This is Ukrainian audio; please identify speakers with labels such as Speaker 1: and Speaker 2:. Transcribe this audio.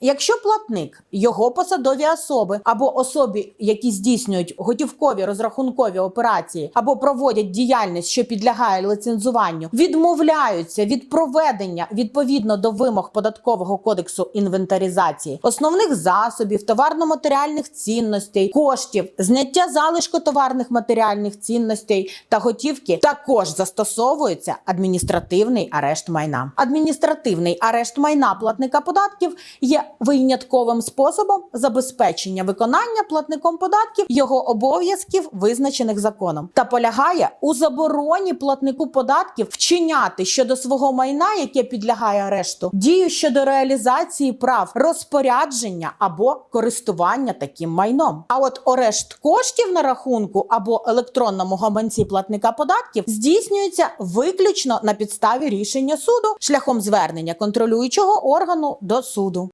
Speaker 1: Якщо платник, його посадові особи або особи, які здійснюють готівкові розрахункові операції або проводять діяльність, що підлягає ліцензуванню, відмовляються від проведення відповідно до вимог податкового кодексу інвентаризації основних засобів, товарно-матеріальних цінностей, коштів, зняття залишку товарних матеріальних цінностей та готівки, також застосовується адміністративний арешт майна. Адміністративний арешт майна платника податків є винятковим способом забезпечення виконання платником податків його обов'язків, визначених законом, та полягає у забороні платнику податків вчиняти щодо свого майна, яке підлягає арешту, дію щодо реалізації прав розпорядження або користування таким майном. А от арешт коштів на рахунку або електронному гаманці платника податків здійснюється виключно на підставі рішення суду шляхом звернення контролюючого органу до суду.